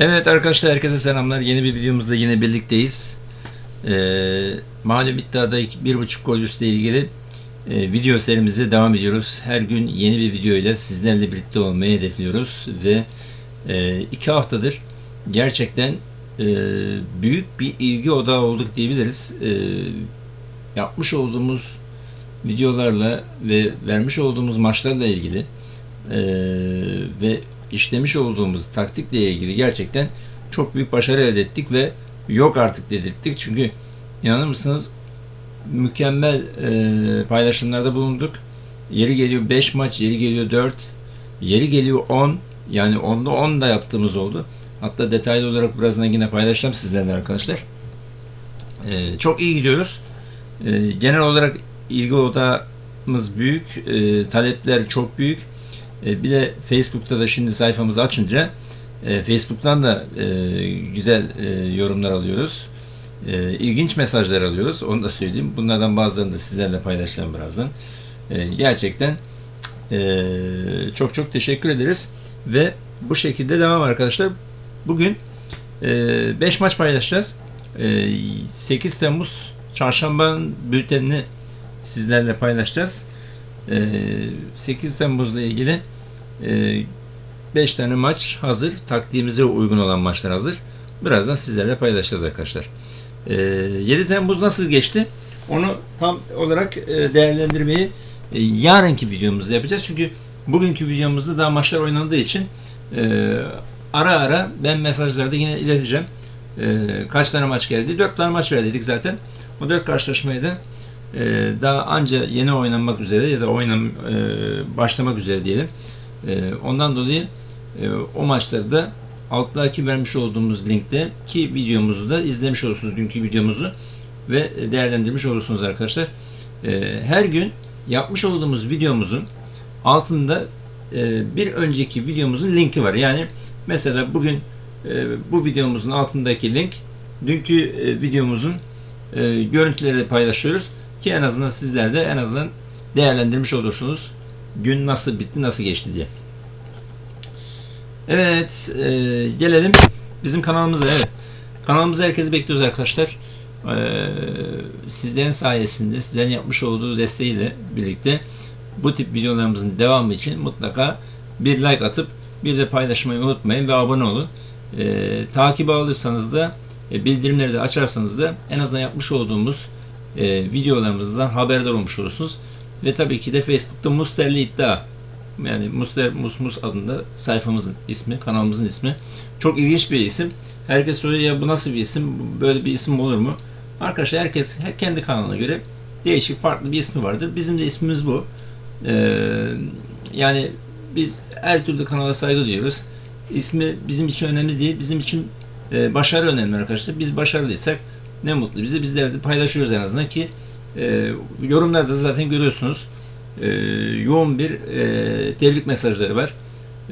Evet arkadaşlar herkese selamlar. Yeni bir videomuzda yine birlikteyiz. Ee, malum iddiada bir buçuk gol üstle ilgili e, video serimize devam ediyoruz. Her gün yeni bir video ile sizlerle birlikte olmayı hedefliyoruz ve e, iki haftadır gerçekten e, büyük bir ilgi odağı olduk diyebiliriz. E, yapmış olduğumuz videolarla ve vermiş olduğumuz maçlarla ilgili e, ve işlemiş olduğumuz taktikle ilgili gerçekten çok büyük başarı elde ettik ve yok artık dedirttik. Çünkü inanır mısınız mükemmel e, paylaşımlarda bulunduk. Yeri geliyor 5 maç, yeri geliyor 4, yeri geliyor 10. Yani 10'da 10 da yaptığımız oldu. Hatta detaylı olarak birazdan yine paylaşacağım sizlerle arkadaşlar. E, çok iyi gidiyoruz. E, genel olarak ilgi odamız büyük. E, talepler çok büyük. E, bir de Facebook'ta da şimdi sayfamızı açınca e, Facebook'tan da e, güzel yorumlar alıyoruz. E, ilginç mesajlar alıyoruz. Onu da söyleyeyim. Bunlardan bazılarını da sizlerle paylaşacağım birazdan. Gerçekten çok çok teşekkür ederiz. Ve bu şekilde devam arkadaşlar. Bugün 5 maç paylaşacağız. E, 8 Temmuz Çarşamba'nın bültenini sizlerle paylaşacağız. E, 8 Temmuz'la ilgili 5 tane maç hazır. Taktiğimize uygun olan maçlar hazır. Birazdan sizlerle paylaşacağız arkadaşlar. E, 7 Temmuz nasıl geçti? Onu tam olarak e, değerlendirmeyi e, yarınki videomuzda yapacağız. Çünkü bugünkü videomuzda daha maçlar oynandığı için e, ara ara ben mesajlarda yine ileteceğim. E, kaç tane maç geldi? 4 tane maç verdik zaten. O 4 karşılaşmayı da e, daha anca yeni oynanmak üzere ya da oynam e, başlamak üzere diyelim. E, ondan dolayı e, o maçları da alttaki vermiş olduğumuz linkte ki videomuzu da izlemiş olursunuz dünkü videomuzu ve değerlendirmiş olursunuz arkadaşlar. E, her gün yapmış olduğumuz videomuzun altında e, bir önceki videomuzun linki var. Yani mesela bugün bu videomuzun altındaki link dünkü videomuzun e, görüntüleri paylaşıyoruz ki en azından sizler de en azından değerlendirmiş olursunuz. Gün nasıl bitti, nasıl geçti diye. Evet, e, gelelim bizim kanalımıza. Evet, kanalımıza herkesi bekliyoruz arkadaşlar. E, sizlerin sayesinde, sizlerin yapmış olduğu desteğiyle birlikte bu tip videolarımızın devamı için mutlaka bir like atıp bir de paylaşmayı unutmayın ve abone olun. E, takibi alırsanız da e, bildirimleri de açarsanız da en azından yapmış olduğumuz e, videolarımızdan haberdar olmuş olursunuz. Ve tabii ki de Facebook'ta Musterli İddia yani Muster Musmus adında sayfamızın ismi, kanalımızın ismi. Çok ilginç bir isim. Herkes soruyor ya bu nasıl bir isim? Böyle bir isim olur mu? Arkadaşlar herkes kendi kanalına göre değişik farklı bir ismi vardır. Bizim de ismimiz bu. Ee, yani biz her türlü kanala saygı duyuyoruz. İsmi bizim için önemli değil. Bizim için e, başarı önemli arkadaşlar. Biz başarılıysak ne mutlu bize. Bizler de paylaşıyoruz en azından ki e, yorumlarda zaten görüyorsunuz. E, yoğun bir e, tebrik mesajları var.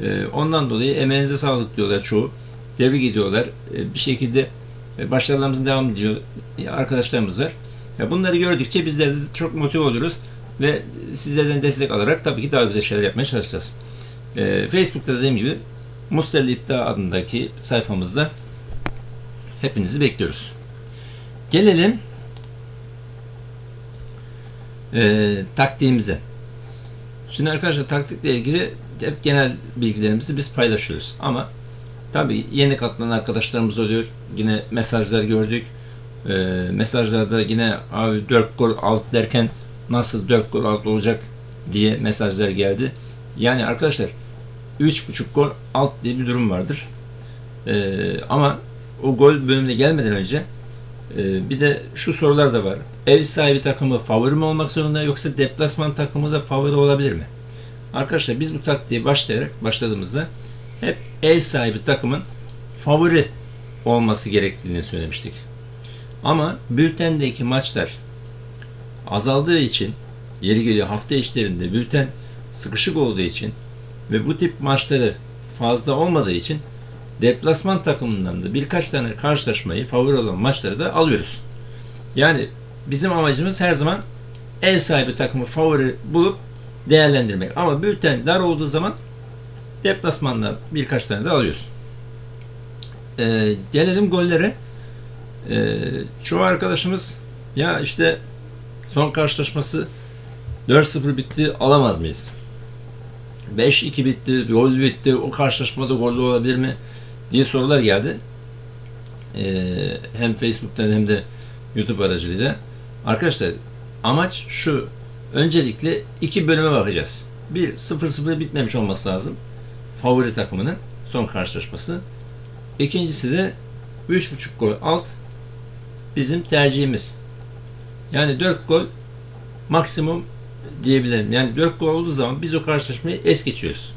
E, ondan dolayı emeğinize sağlık diyorlar çoğu. Tebrik ediyorlar. E, bir şekilde e, başarılarımızın devam ediyor arkadaşlarımız var. Ya bunları gördükçe bizler de çok motive oluruz ve sizlerden destek alarak tabii ki daha güzel şeyler yapmaya çalışacağız. E, Facebook'ta dediğim gibi Mustelli İddia adındaki sayfamızda hepinizi bekliyoruz. Gelelim e, taktiğimize. Şimdi arkadaşlar taktikle ilgili hep genel bilgilerimizi biz paylaşıyoruz. Ama tabi yeni katılan arkadaşlarımız oluyor. Yine mesajlar gördük. E, mesajlarda yine abi 4 gol alt derken nasıl 4 gol alt olacak diye mesajlar geldi. Yani arkadaşlar 3.5 gol alt diye bir durum vardır. E, ama o gol bölümüne gelmeden önce bir de şu sorular da var. Ev sahibi takımı favori mi olmak zorunda yoksa deplasman takımı da favori olabilir mi? Arkadaşlar biz bu taktiğe başlayarak başladığımızda hep ev sahibi takımın favori olması gerektiğini söylemiştik. Ama bültendeki maçlar azaldığı için yeri geliyor hafta içlerinde bülten sıkışık olduğu için ve bu tip maçları fazla olmadığı için deplasman takımından da birkaç tane karşılaşmayı favori olan maçları da alıyoruz. Yani bizim amacımız her zaman ev sahibi takımı favori bulup değerlendirmek. Ama bülten dar olduğu zaman deplasmandan birkaç tane de alıyoruz. e, gelelim gollere. E, çoğu arkadaşımız ya işte son karşılaşması 4-0 bitti alamaz mıyız? 5-2 bitti, gol bitti, o karşılaşmada gollü olabilir mi? Diye sorular geldi. E, hem Facebook'tan hem de YouTube aracılığıyla. Arkadaşlar amaç şu. Öncelikle iki bölüme bakacağız. Bir 0-0 bitmemiş olması lazım. Favori takımının son karşılaşması. İkincisi de 3.5 gol alt bizim tercihimiz. Yani 4 gol maksimum diyebilirim. Yani 4 gol olduğu zaman biz o karşılaşmayı es geçiyoruz.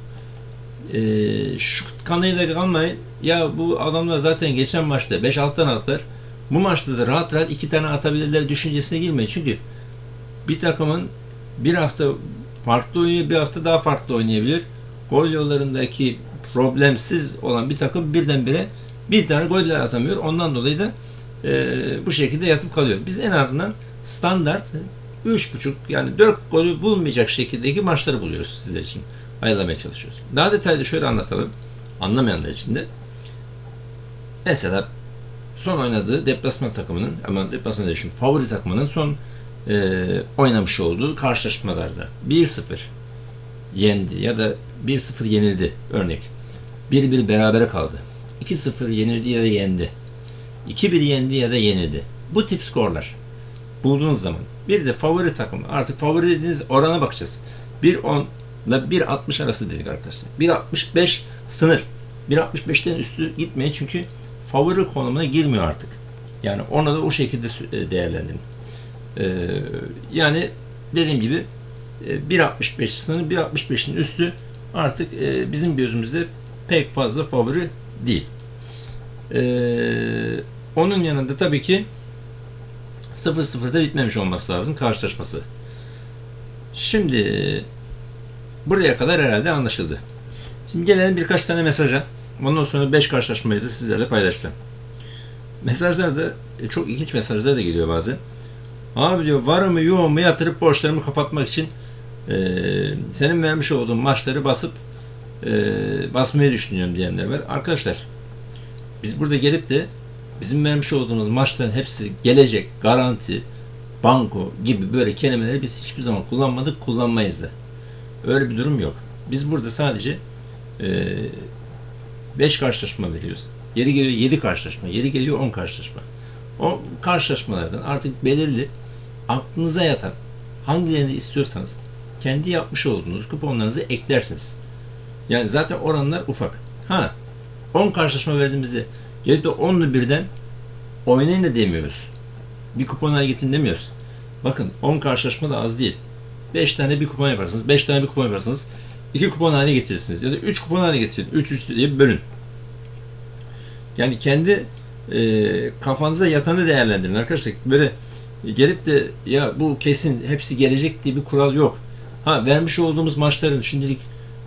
Ee, şu kanıyla kalmayın. Ya bu adamlar zaten geçen maçta 5-6 tane attılar. Bu maçta da rahat rahat 2 tane atabilirler düşüncesine girmeyin. Çünkü bir takımın bir hafta farklı oynuyor, bir hafta daha farklı oynayabilir. Gol yollarındaki problemsiz olan bir takım birdenbire bir tane gol bile atamıyor. Ondan dolayı da e, bu şekilde yatıp kalıyor. Biz en azından standart 3.5 yani 4 golü bulmayacak şekildeki maçları buluyoruz sizler için. Ayarlamaya çalışıyoruz. Daha detaylı şöyle anlatalım. Anlamayanlar için de. Mesela son oynadığı deplasman takımının ama deplasman değil, şimdi favori takımının son e, oynamış olduğu karşılaşmalarda 1-0 yendi ya da 1-0 yenildi örnek. 1-1 berabere kaldı. 2-0 yenildi ya da yendi. 2-1 yendi ya da yenildi. Bu tip skorlar bulduğunuz zaman bir de favori takım artık favori dediğiniz orana bakacağız. 1-10 ile 1.60 arası dedik arkadaşlar. 1.65 sınır. 1.65'ten üstü gitmeyin çünkü favori konumuna girmiyor artık. Yani ona da o şekilde e, değerlendirin. Ee, yani dediğim gibi e, 1.65 sınır 1.65'in üstü artık e, bizim gözümüzde pek fazla favori değil. Onun yanında tabii ki 0-0'da bitmemiş olması lazım karşılaşması. Şimdi buraya kadar herhalde anlaşıldı. Şimdi gelelim birkaç tane mesaja. Ondan sonra 5 karşılaşmayı da sizlerle paylaşacağım. Mesajlarda e, çok ilginç mesajlar da geliyor bazen. Abi diyor varımı yoğumu yatırıp borçlarımı kapatmak için e, senin vermiş olduğun maçları basıp e, basmayı düşünüyorum diyenler var. Arkadaşlar biz burada gelip de bizim vermiş olduğumuz maçların hepsi gelecek, garanti, banko gibi böyle kelimeleri biz hiçbir zaman kullanmadık, kullanmayız da. Öyle bir durum yok. Biz burada sadece 5 karşılaşma veriyoruz. Yeri geliyor 7 karşılaşma, yeri geliyor 10 karşılaşma. O karşılaşmalardan artık belirli aklınıza yatan hangilerini istiyorsanız kendi yapmış olduğunuz kuponlarınızı eklersiniz. Yani zaten oranlar ufak. Ha 10 karşılaşma verdiğimizde gelip de 10'lu birden oynayın da demiyoruz. Bir kupona gidin demiyoruz. Bakın 10 karşılaşma da az değil. 5 tane bir kupon yaparsınız. 5 tane bir kupon yaparsınız. 2 kupon haline getirirsiniz. Ya da 3 kupon haline getirin. 3 3 diye bölün. Yani kendi e, kafanıza yatanı değerlendirin arkadaşlar. Böyle gelip de ya bu kesin hepsi gelecek diye bir kural yok. Ha vermiş olduğumuz maçların şimdilik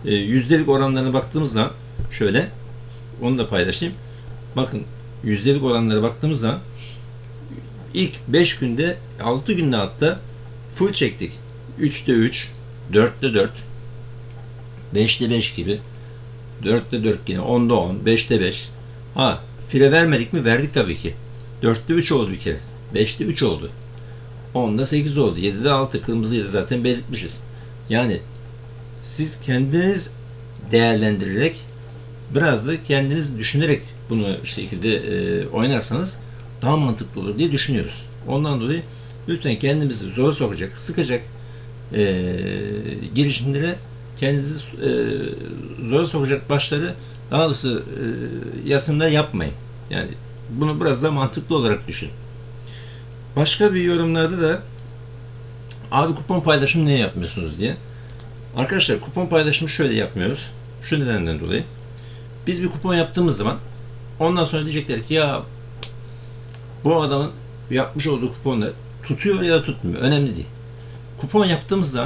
e, yüzdelik oranlarına baktığımız zaman şöyle onu da paylaşayım. Bakın yüzdelik oranlara baktığımız zaman ilk 5 günde 6 günde hatta full çektik. 3'te 3, 4'te 4, 5'te 5 gibi. 4'te 4 yine, 10'da 10, 5'te 5. Ha, file vermedik mi? Verdik tabii ki. 4'te 3 oldu bir kere. 5'te 3 oldu. 10'da 8 oldu. 7'de 6. Kırmızıyı da zaten belirtmişiz. Yani siz kendiniz değerlendirerek biraz da kendiniz düşünerek bunu şekilde e, oynarsanız daha mantıklı olur diye düşünüyoruz. Ondan dolayı lütfen kendimizi zora sokacak, sıkacak e, girişimlere kendinizi e, zora sokacak başları daha doğrusu e, yatırımlar yapmayın. Yani bunu biraz da mantıklı olarak düşün. Başka bir yorumlarda da abi kupon paylaşımı niye yapmıyorsunuz diye. Arkadaşlar kupon paylaşımı şöyle yapmıyoruz. Şu nedenden dolayı. Biz bir kupon yaptığımız zaman ondan sonra diyecekler ki ya bu adamın yapmış olduğu kuponlar tutuyor ya da tutmuyor. Önemli değil. Kupon yaptığımız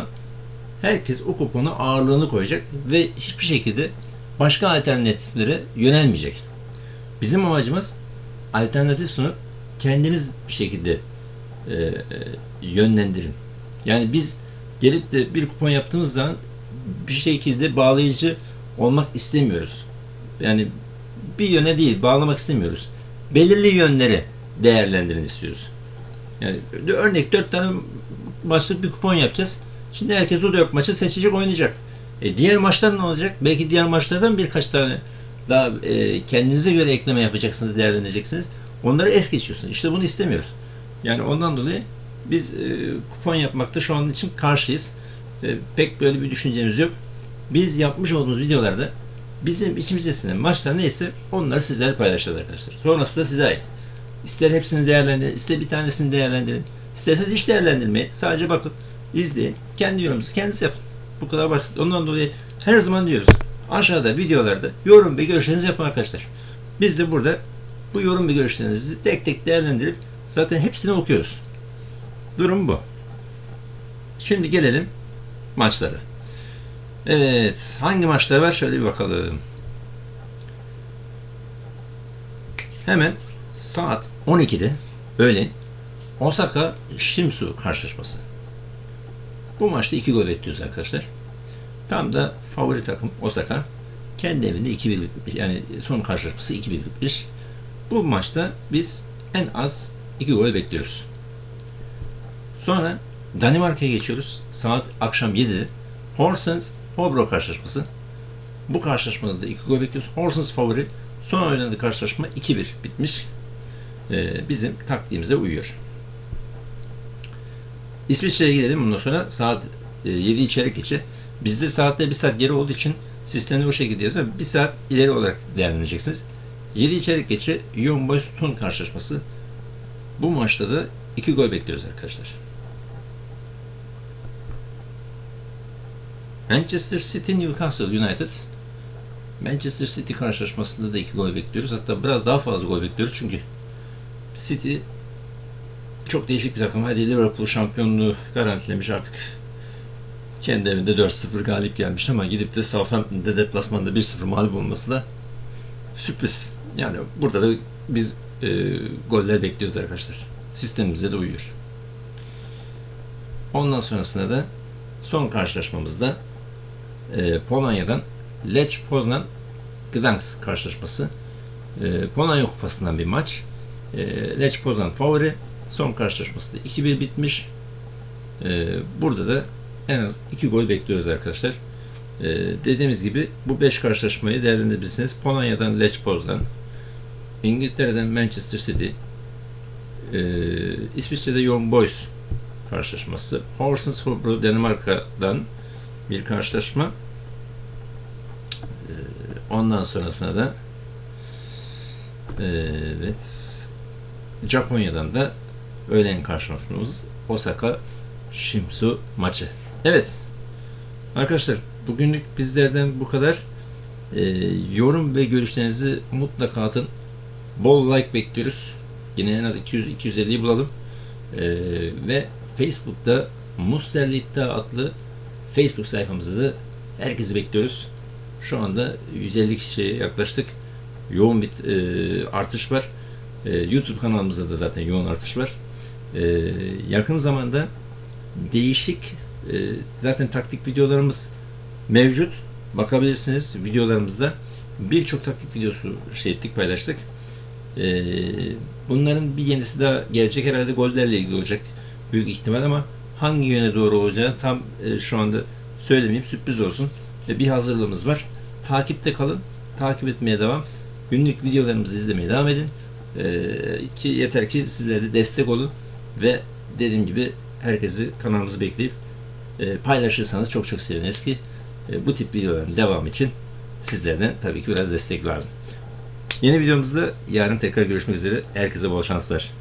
herkes o kupona ağırlığını koyacak ve hiçbir şekilde başka alternatiflere yönelmeyecek. Bizim amacımız alternatif sunup kendiniz bir şekilde e, e, yönlendirin. Yani biz gelip de bir kupon yaptığımız zaman bir şekilde bağlayıcı olmak istemiyoruz. Yani bir yöne değil, bağlamak istemiyoruz. Belirli yönleri değerlendirin istiyoruz. Yani örnek 4 tane maçlık bir kupon yapacağız. Şimdi herkes o 4 maçı seçecek, oynayacak. E diğer maçlar ne olacak? Belki diğer maçlardan birkaç tane daha e, kendinize göre ekleme yapacaksınız, değerlendireceksiniz. Onları es geçiyorsunuz. İşte bunu istemiyoruz. Yani ondan dolayı biz e, kupon yapmakta şu an için karşıyız. E, pek böyle bir düşüncemiz yok. Biz yapmış olduğumuz videolarda bizim içimizde maçlar neyse onları sizlerle paylaşacağız arkadaşlar. Sonrası da size ait. İster hepsini değerlendirin, ister bir tanesini değerlendirin. İsterseniz hiç değerlendirmeyin. Sadece bakın, izleyin. Kendi yorumunuzu kendiniz yapın. Bu kadar basit. Ondan dolayı her zaman diyoruz. Aşağıda videolarda yorum ve görüşlerinizi yapın arkadaşlar. Biz de burada bu yorum ve görüşlerinizi tek tek değerlendirip zaten hepsini okuyoruz. Durum bu. Şimdi gelelim maçlara. Evet, hangi maçlar var? Şöyle bir bakalım. Hemen saat 12'de öğlen Osaka Shimizu karşılaşması. Bu maçta 2 gol bekliyoruz arkadaşlar. Tam da favori takım Osaka. Kendi evinde 2-1 bitmiş. Yani son karşılaşması 2-1 bitmiş. Bu maçta biz en az 2 gol bekliyoruz. Sonra Danimarka'ya geçiyoruz. Saat akşam 7'de. Horsens Hobro karşılaşması. Bu karşılaşmada da 2 gol bekliyoruz. Horsens favori. Son oynadığı karşılaşma 2-1 bitmiş. Ee, bizim taktiğimize uyuyor. İsviçre'ye gidelim bundan sonra saat e, 7 çeyrek geçe. Bizde saatte bir saat geri olduğu için sistemde o şekilde yazıyor. Bir saat ileri olarak değerlendireceksiniz. 7 çeyrek geçe Young Boys Tun karşılaşması. Bu maçta da 2 gol bekliyoruz arkadaşlar. Manchester City Newcastle United Manchester City karşılaşmasında da 2 gol bekliyoruz. Hatta biraz daha fazla gol bekliyoruz çünkü City çok değişik bir takım. Hadi Liverpool şampiyonluğu garantilemiş artık. Kendi evinde 4-0 galip gelmiş ama gidip de Southampton'da deplasmanda 1-0 mağlup olması da sürpriz. Yani burada da biz e, goller bekliyoruz arkadaşlar. Sistemimize de uyuyor. Ondan sonrasında da son karşılaşmamızda e, Polonya'dan Lech Poznan Gdansk karşılaşması. E, Polonya Kupası'ndan bir maç. E, Lech Poznan favori. Son karşılaşması da 2-1 bitmiş. E, burada da en az 2 gol bekliyoruz arkadaşlar. E, dediğimiz gibi bu 5 karşılaşmayı değerlendirebilirsiniz. Polonya'dan Lech Poznan, İngiltere'den Manchester City, e, İsviçre'de Young Boys karşılaşması, Horsens Hobro Danimarka'dan bir karşılaşma. Ondan sonrasında da evet Japonya'dan da öğlen karşılaşmamız Osaka Shimizu maçı. Evet. Arkadaşlar bugünlük bizlerden bu kadar. Ee, yorum ve görüşlerinizi mutlaka atın. Bol like bekliyoruz. Yine en az 200-250'yi bulalım. Ee, ve Facebook'ta Musterli İddia adlı Facebook sayfamızda da herkesi bekliyoruz. Şu anda 150 kişiye yaklaştık. Yoğun bir e, artış var. E, YouTube kanalımızda da zaten yoğun artış var. E, yakın zamanda değişik e, zaten taktik videolarımız mevcut. Bakabilirsiniz videolarımızda. Birçok taktik videosu şey ettik, paylaştık. E, bunların bir yenisi daha gelecek herhalde gollerle ilgili olacak. Büyük ihtimal ama hangi yöne doğru olacağı tam e, şu anda söylemeyeyim. Sürpriz olsun. E, bir hazırlığımız var. Takipte kalın. Takip etmeye devam. Günlük videolarımızı izlemeye devam edin. E, ki yeter ki sizlere de destek olun ve dediğim gibi herkesi kanalımızı bekleyip e, paylaşırsanız çok çok seviniriz ki e, bu tip videoların devam için sizlerden tabii ki biraz destek lazım. Yeni videomuzda yarın tekrar görüşmek üzere. Herkese bol şanslar.